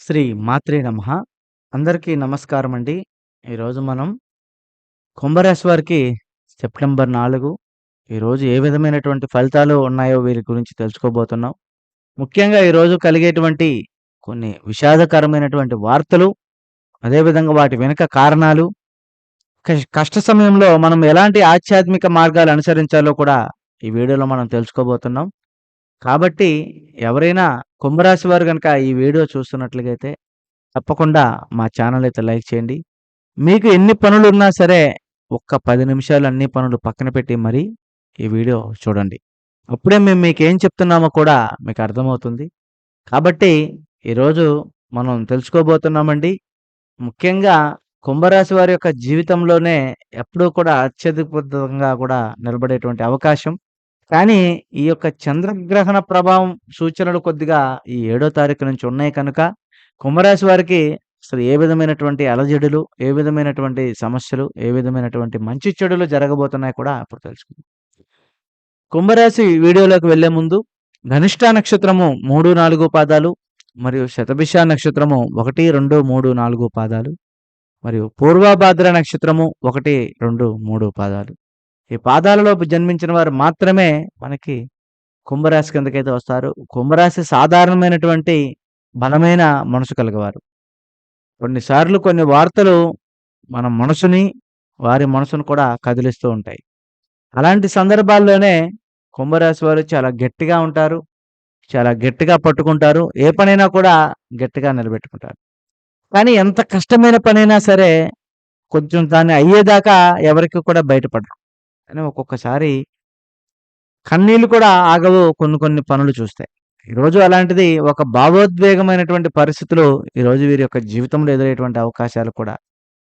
శ్రీ మాత్రే నమః. అందరికీ నమస్కారం అండి. ఈరోజు మనం కుంభరాశి వారికి సెప్టెంబర్ నాలుగు ఈరోజు ఏ విధమైనటువంటి ఫలితాలు ఉన్నాయో వీరి గురించి తెలుసుకోబోతున్నాం. ముఖ్యంగా ఈరోజు కలిగేటువంటి కొన్ని విషాదకరమైనటువంటి వార్తలు, అదేవిధంగా వాటి వెనుక కారణాలు, కష్ట సమయంలో మనం ఎలాంటి ఆధ్యాత్మిక మార్గాలు అనుసరించాలో కూడా ఈ వీడియోలో మనం తెలుసుకోబోతున్నాం. కాబట్టి ఎవరైనా కుంభరాశి వారు కనుక ఈ వీడియో చూస్తున్నట్లుగైతే తప్పకుండా మా ఛానల్ అయితే లైక్ చేయండి. మీకు ఎన్ని పనులు ఉన్నా సరే ఒక్క పది నిమిషాలు అన్ని పనులు పక్కన పెట్టి మరీ ఈ వీడియో చూడండి. అప్పుడే మేము మీకు ఏం చెప్తున్నామో కూడా మీకు అర్థమవుతుంది. కాబట్టి ఈరోజు మనం తెలుసుకోబోతున్నామండి. ముఖ్యంగా కుంభరాశి వారి యొక్క జీవితంలోనే ఎప్పుడూ కూడా అత్యధికంగా కూడా నిలబడేటువంటి అవకాశం. కానీ ఈ యొక్క చంద్రగ్రహణ ప్రభావం సూచనలు కొద్దిగా ఈ ఏడో తారీఖు నుంచి ఉన్నాయి కనుక కుంభరాశి వారికి అసలు ఏ విధమైనటువంటి అలజడులు, ఏ విధమైనటువంటి సమస్యలు, ఏ విధమైనటువంటి మంచి చెడులు జరగబోతున్నాయి కూడా అప్పుడు తెలుసుకుందాం. కుంభరాశి వీడియోలోకి వెళ్ళే ముందు ధనిష్ట నక్షత్రము 3, 4 పాదాలు మరియు శతభిష నక్షత్రము 1, 2, 3, 4 పాదాలు మరియు పూర్వభాద్ర నక్షత్రము 1, 2, 3 పాదాలు. ఈ పాదాలలో జన్మించిన వారు మాత్రమే మనకి కుంభరాశి కిందకైతే వస్తారు. కుంభరాశి సాధారణమైనటువంటి బలమైన మనసు కలిగేవారు కొన్నిసార్లు కొన్ని వార్తలు మన మనసుని, వారి మనసును కూడా కదిలిస్తూ ఉంటాయి. అలాంటి సందర్భాల్లోనే కుంభరాశి వారు చాలా గట్టిగా ఉంటారు. చాలా గట్టిగా పట్టుకుంటారు. ఏ పనైనా కూడా గట్టిగా నిలబెట్టుకుంటారు. కానీ ఎంత కష్టమైన పనైనా సరే కొంచెం దాన్ని అయ్యేదాకా ఎవరికి కూడా బయటపడరు. కానీ ఒక్కొక్కసారి కన్నీళ్ళు కూడా ఆగవు కొన్ని కొన్ని పనులు చూస్తాయి ఈరోజు అలాంటిది ఒక భావోద్వేగమైనటువంటి పరిస్థితులు ఈరోజు వీరి యొక్క జీవితంలో ఎదురయ్యేటువంటి అవకాశాలు కూడా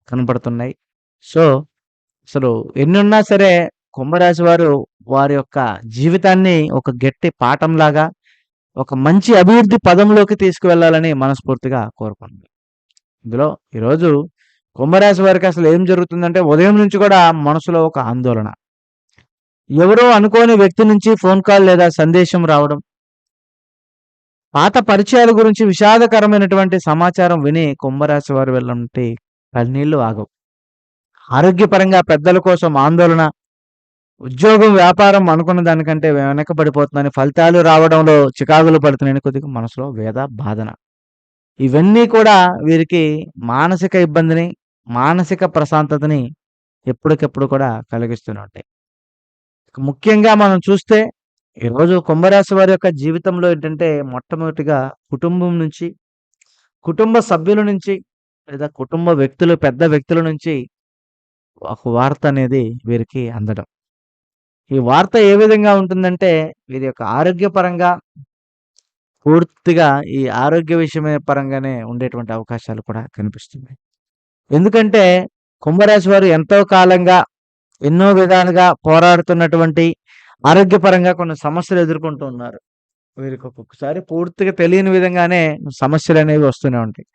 కనపడుతున్నాయి. సో, అసలు ఎన్నున్నా సరే కుంభరాశి వారు వారి యొక్క జీవితాన్ని ఒక గట్టి పాఠంలాగా, ఒక మంచి అభివృద్ధి పదంలోకి తీసుకువెళ్ళాలని మనస్ఫూర్తిగా కోరుకుంటున్నాను. ఇందులో ఈరోజు కుంభరాశి వారికి అసలు ఏం జరుగుతుందంటే ఉదయం నుంచి కూడా మనసులో ఒక ఆందోళన. ఎవరో అనుకోని వ్యక్తి నుంచి ఫోన్ కాల్ లేదా సందేశం రావడం. పాత పరిచయాల గురించి విషాదకరమైనటువంటి సమాచారం విని కుంభరాశి వారు వెళ్ళంటే కన్నీళ్ళు ఆగవు. ఆరోగ్యపరంగా పెద్దల కోసం ఆందోళన. ఉద్యోగం, వ్యాపారం అనుకున్న దానికంటే వెనకబడిపోతుందని ఫలితాలు రావడంలో చికాకులు పడుతున్నాయని కొద్దిగా మనసులో వేద, బాధన. ఇవన్నీ కూడా వీరికి మానసిక ఇబ్బందిని, మానసిక ప్రశాంతతని ఎప్పటికెప్పుడు కూడా కలిగిస్తూనే ఉంటాయి. ముఖ్యంగా మనం చూస్తే ఈరోజు కుంభరాశి వారి యొక్క జీవితంలో ఏంటంటే మొట్టమొదటిగా కుటుంబం నుంచి, కుటుంబ సభ్యుల నుంచి లేదా కుటుంబ వ్యక్తులు పెద్ద వ్యక్తుల నుంచి ఒక వార్త అనేది వీరికి అందడం. ఈ వార్త ఏ విధంగా ఉంటుందంటే వీరి యొక్క ఆరోగ్యపరంగా పూర్తిగా ఈ ఆరోగ్య విషయమే పరంగానే ఉండేటువంటి అవకాశాలు కూడా కనిపిస్తున్నాయి. ఎందుకంటే కుంభరాశి వారు ఎంతో కాలంగా ఎన్నో విధాలుగా పోరాడుతున్నటువంటి ఆరోగ్యపరంగా కొన్ని సమస్యలు ఎదుర్కొంటూ ఉన్నారు. వీరికి ఒక్కొక్కసారి పూర్తిగా తెలియని విధంగానే సమస్యలు అనేవి వస్తూనే ఉంటాయి.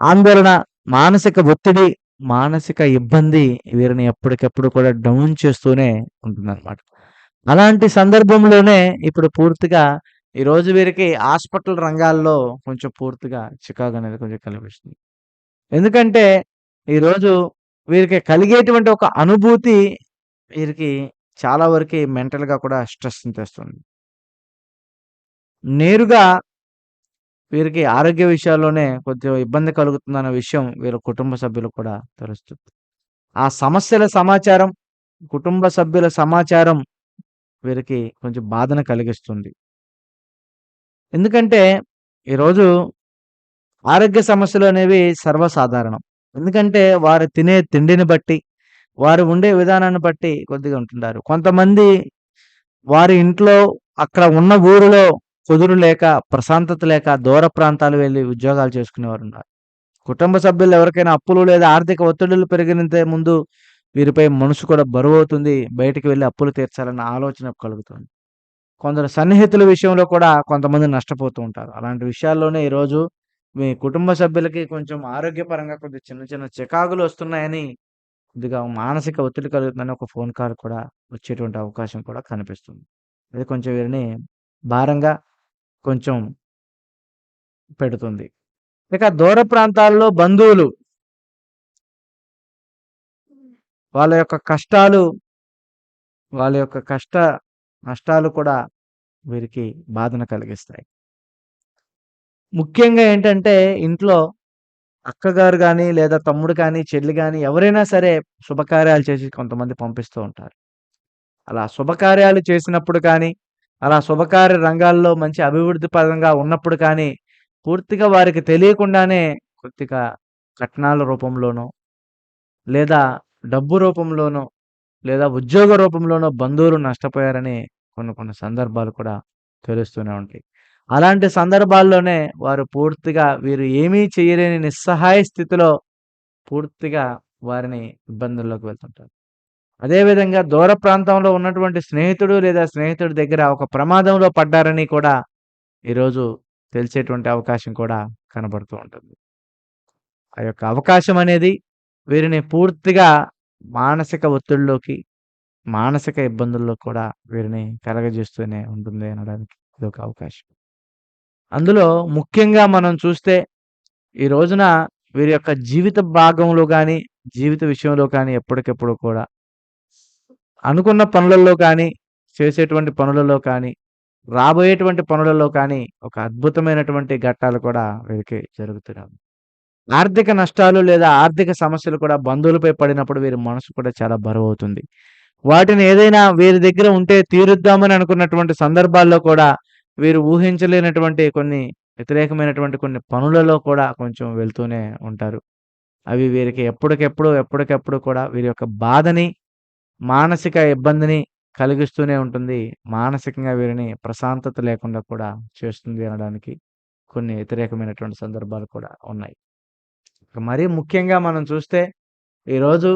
ఆందోళన, మానసిక ఒత్తిడి, మానసిక ఇబ్బంది వీరిని ఎప్పటికప్పుడు కూడా డౌన్ చేస్తూనే ఉంటుందన్నమాట. అలాంటి సందర్భంలోనే ఇప్పుడు పూర్తిగా ఈరోజు వీరికి హాస్పిటల్ రంగాల్లో కొంచెం పూర్తిగా చికాకు అనేది కొంచెం కనిపిస్తుంది. ఎందుకంటే ఈరోజు వీరికి కలిగేటువంటి ఒక అనుభూతి వీరికి చాలా వరకి మెంటల్‌గా కూడా స్ట్రెస్‌ని తెస్తుంది. నేరుగా వీరికి ఆరోగ్య విషయాల్లోనే కొద్దిగా ఇబ్బంది కలుగుతుందన్న విషయం వీరి కుటుంబ సభ్యులు కూడా తెలుస్తుంది. ఆ సమస్యల సమాచారం, కుటుంబ సభ్యుల సమాచారం వీరికి కొంచెం బాధను కలిగిస్తుంది. ఎందుకంటే ఈరోజు ఆరోగ్య సమస్యలు అనేవి సర్వసాధారణం. ఎందుకంటే వారు తినే తిండిని బట్టి, వారు ఉండే విధానాన్ని బట్టి కొద్దిగా ఉంటుంటారు. కొంతమంది వారి ఇంట్లో అక్కడ ఉన్న ఊరిలో కుదురు లేక, ప్రశాంతత లేక దూర ప్రాంతాలు వెళ్ళి ఉద్యోగాలు చేసుకునేవారున్నారు. కుటుంబ సభ్యులు ఎవరికైనా అప్పులు లేదా ఆర్థిక ఒత్తిడులు పెరిగినంతే ముందు వీరిపై మనసు కూడా బరువవుతుంది. బయటికి వెళ్ళి అప్పులు తీర్చాలన్న ఆలోచన కలుగుతుంది. కొందరు సన్నిహితుల విషయంలో కూడా కొంతమంది నష్టపోతూ ఉంటారు. అలాంటి విషయాల్లోనే ఈరోజు మీ కుటుంబ సభ్యులకి కొంచెం ఆరోగ్యపరంగా కొద్దిగా చిన్న చిన్న చికాకులు వస్తున్నాయని, కొద్దిగా మానసిక ఒత్తిడి కలుగుతుందని ఒక ఫోన్ కాల్ కూడా వచ్చేటువంటి అవకాశం కూడా కనిపిస్తుంది. ఇది కొంచెం వీరిని భారంగా కొంచెం పెడుతుంది. ఇక దూర ప్రాంతాల్లో బంధువులు వాళ్ళ యొక్క కష్టాలు వాళ్ళ యొక్క కష్ట నష్టాలు కూడా వీరికి బాధను కలిగిస్తాయి ముఖ్యంగా ఏంటంటే ఇంట్లో అక్కగారు కానీ లేదా తమ్ముడు కానీ చెల్లి కానీ ఎవరైనా సరే శుభకార్యాలు చేసి కొంతమంది పంపిస్తూ ఉంటారు. అలా శుభకార్యాలు చేసినప్పుడు కానీ అలా శుభకార్య రంగాల్లో మంచి అభివృద్ధి పరంగా ఉన్నప్పుడు కానీ పూర్తిగా వారికి తెలియకుండానే కొద్దిగా కట్నాల రూపంలోనో లేదా డబ్బు రూపంలోనో లేదా ఉద్యోగ రూపంలోనో బంధువులు నష్టపోయారని కొన్ని కొన్ని సందర్భాలు కూడా తెలుస్తూనే ఉంటాయి. అలాంటి సందర్భాల్లోనే వారు పూర్తిగా వీరు ఏమీ చేయలేని నిస్సహాయ స్థితిలో పూర్తిగా వారిని ఇబ్బందుల్లోకి వెళ్తుంటారు. అదేవిధంగా దూర ప్రాంతంలో ఉన్నటువంటి స్నేహితుడు లేదా స్నేహితుడి దగ్గర ఒక ప్రమాదంలో పడ్డారని కూడా ఈరోజు తెలిసేటువంటి అవకాశం కూడా కనబడుతూ ఉంటుంది. ఆ యొక్క అవకాశం అనేది వీరిని పూర్తిగా మానసిక ఒత్తిడిలోకి మానసిక ఇబ్బందుల్లో కూడా వీరిని కలగజేస్తూనే ఉంటుంది అనడానికి ఇది ఒక అవకాశం. అందులో ముఖ్యంగా మనం చూస్తే ఈ రోజున వీరి యొక్క జీవిత భాగంలో కానీ జీవిత విషయంలో కానీ ఎప్పటికెప్పుడు కూడా అనుకున్న పనులలో కానీ చేసేటువంటి పనులలో కానీ రాబోయేటువంటి పనులలో కానీ ఒక అద్భుతమైనటువంటి ఘట్టాలు కూడా వీరికి జరుగుతున్నాయి. ఆర్థిక నష్టాలు లేదా ఆర్థిక సమస్యలు కూడా బంధువులపై పడినప్పుడు వీరి మనసు కూడా చాలా బరువు అవుతుంది. వాటిని ఏదైనా వీరి దగ్గర ఉంటే తీరుద్దామని అనుకున్నటువంటి సందర్భాల్లో కూడా వీరు ఊహించలేనటువంటి కొన్ని వ్యతిరేకమైనటువంటి కొన్ని పనులలో కూడా కొంచెం వెళ్తూనే ఉంటారు. అవి వీరికి ఎప్పటికెప్పుడు ఎప్పటికెప్పుడు కూడా వీరి యొక్క బాధని మానసిక ఇబ్బందిని కలిగిస్తూనే ఉంటుంది. మానసికంగా వీరిని ప్రశాంతత లేకుండా కూడా చేస్తుంది అనడానికి కొన్ని వ్యతిరేకమైనటువంటి సందర్భాలు కూడా ఉన్నాయి. మరీ ముఖ్యంగా మనం చూస్తే ఈరోజు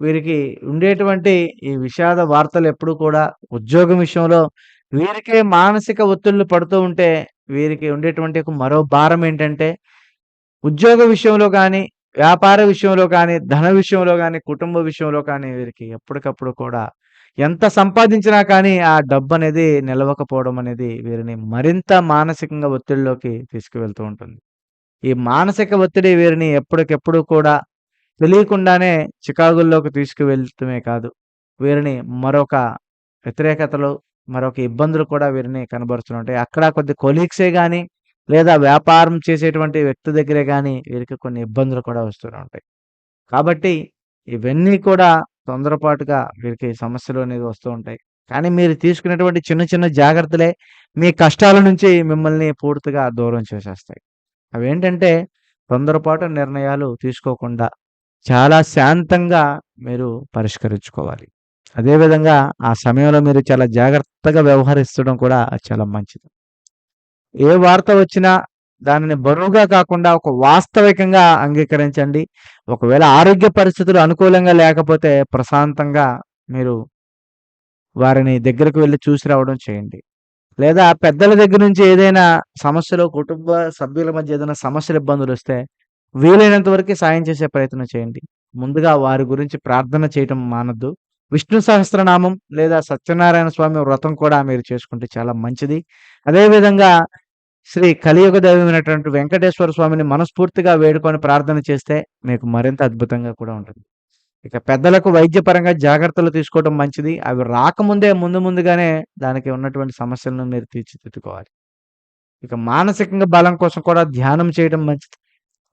వీరికి ఉండేటువంటి ఈ విషాద వార్తలు ఎప్పుడు కూడా ఉద్యోగం విషయంలో వీరికే మానసిక ఒత్తిళ్ళు పడుతూ ఉంటే వీరికి ఉండేటువంటి ఒక మరో భారం ఏంటంటే ఉద్యోగ విషయంలో కానీ వ్యాపార విషయంలో కానీ ధన విషయంలో కానీ కుటుంబ విషయంలో కానీ వీరికి ఎప్పటికప్పుడు కూడా ఎంత సంపాదించినా కానీ ఆ డబ్బు అనేది నిలవకపోవడం అనేది వీరిని మరింత మానసికంగా ఒత్తిడిలోకి తీసుకువెళ్తూ ఉంటుంది. ఈ మానసిక ఒత్తిడి వీరిని ఎప్పటికెప్పుడు కూడా తెలియకుండానే చికాగుల్లోకి తీసుకువెళ్తమే కాదు వీరిని మరొక వ్యతిరేకతలు మరొక ఇబ్బందులు కూడా వీరిని కనబరుస్తుంటాయి అక్కడ కొద్ది కొలీగ్సే కానీ లేదా వ్యాపారం చేసేటువంటి వ్యక్తి దగ్గరే కానీ వీరికి కొన్ని ఇబ్బందులు కూడా వస్తూనే ఉంటాయి. కాబట్టి ఇవన్నీ కూడా తొందరపాటుగా వీరికి సమస్యలు అనేది వస్తూ ఉంటాయి. కానీ మీరు తీసుకునేటువంటి చిన్న చిన్న జాగ్రత్తలే మీ కష్టాల నుంచి మిమ్మల్ని పూర్తిగా దూరం చేసేస్తాయి. అవేంటంటే తొందరపాటు నిర్ణయాలు తీసుకోకుండా చాలా శాంతంగా మీరు పరిష్కరించుకోవాలి. అదేవిధంగా ఆ సమయంలో మీరు చాలా జాగ్రత్తగా వ్యవహరిస్తడం కూడా చాలా మంచిది. ఏ వార్త వచ్చినా దానిని బరువుగా కాకుండా ఒక వాస్తవికంగా అంగీకరించండి. ఒకవేళ ఆరోగ్య పరిస్థితులు అనుకూలంగా లేకపోతే ప్రశాంతంగా మీరు వారిని దగ్గరకు వెళ్ళి చూసి రావడం చేయండి. లేదా పెద్దల దగ్గర నుంచి ఏదైనా సమస్యలు కుటుంబ సభ్యుల మధ్య ఏదైనా సమస్యలు ఇబ్బందులు వస్తే వీలైనంత వరకు సాయం చేసే ప్రయత్నం చేయండి. ముందుగా వారి గురించి ప్రార్థన చేయటం మానద్దు. విష్ణు సహస్రనామం లేదా సత్యనారాయణ స్వామి వ్రతం కూడా మీరు చేసుకుంటే చాలా మంచిది. అదేవిధంగా శ్రీ కలియుగ దైవమైనటువంటి వెంకటేశ్వర స్వామిని మనస్ఫూర్తిగా వేడుకొని ప్రార్థన చేస్తే మీకు మరింత అద్భుతంగా కూడా ఉంటుంది. ఇక పెద్దలకు వైద్యపరంగా జాగ్రత్తలు తీసుకోవడం మంచిది. అవి రాకముందే ముందు ముందుగానే దానికి ఉన్నటువంటి సమస్యలను మీరు తీర్చిదిద్దుకోవాలి. ఇక మానసికంగా బలం కోసం కూడా ధ్యానం చేయడం మంచిది.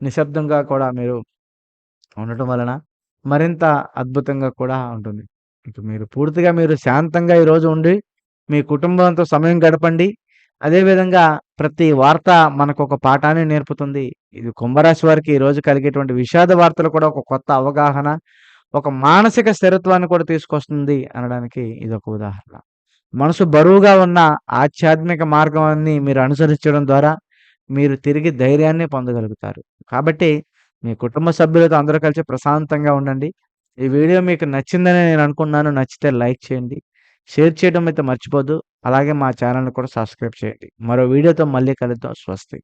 నిశ్శబ్దంగా కూడా మీరు ఉండటం వలన మరింత అద్భుతంగా కూడా ఉంటుంది. మీరు పూర్తిగా మీరు శాంతంగా ఈరోజు ఉండి మీ కుటుంబంతో సమయం గడపండి. అదేవిధంగా ప్రతి వార్త మనకు ఒక పాఠాన్ని నేర్పుతుంది. ఇది కుంభరాశి వారికి ఈరోజు కలిగేటువంటి విషాద వార్తలు కూడా ఒక కొత్త అవగాహన ఒక మానసిక స్థిరత్వాన్ని కూడా తీసుకొస్తుంది అనడానికి ఇది ఒక ఉదాహరణ. మనసు బరువుగా ఉన్న ఆధ్యాత్మిక మార్గాన్ని మీరు అనుసరించడం ద్వారా మీరు తిరిగి ధైర్యాన్ని పొందగలుగుతారు. కాబట్టి మీ కుటుంబ సభ్యులతో అందరూ కలిసి ప్రశాంతంగా ఉండండి. ఈ వీడియో మీకు నచ్చిందని నేను అనుకున్నాను నచ్చితే లైక్ చేయండి. షేర్ చేయడం అయితే మర్చిపోద్దు. అలాగే మా ఛానల్ని కూడా సబ్స్క్రైబ్ చేయండి. మరో వీడియోతో మళ్ళీ కలుద్దాం. స్వస్తి.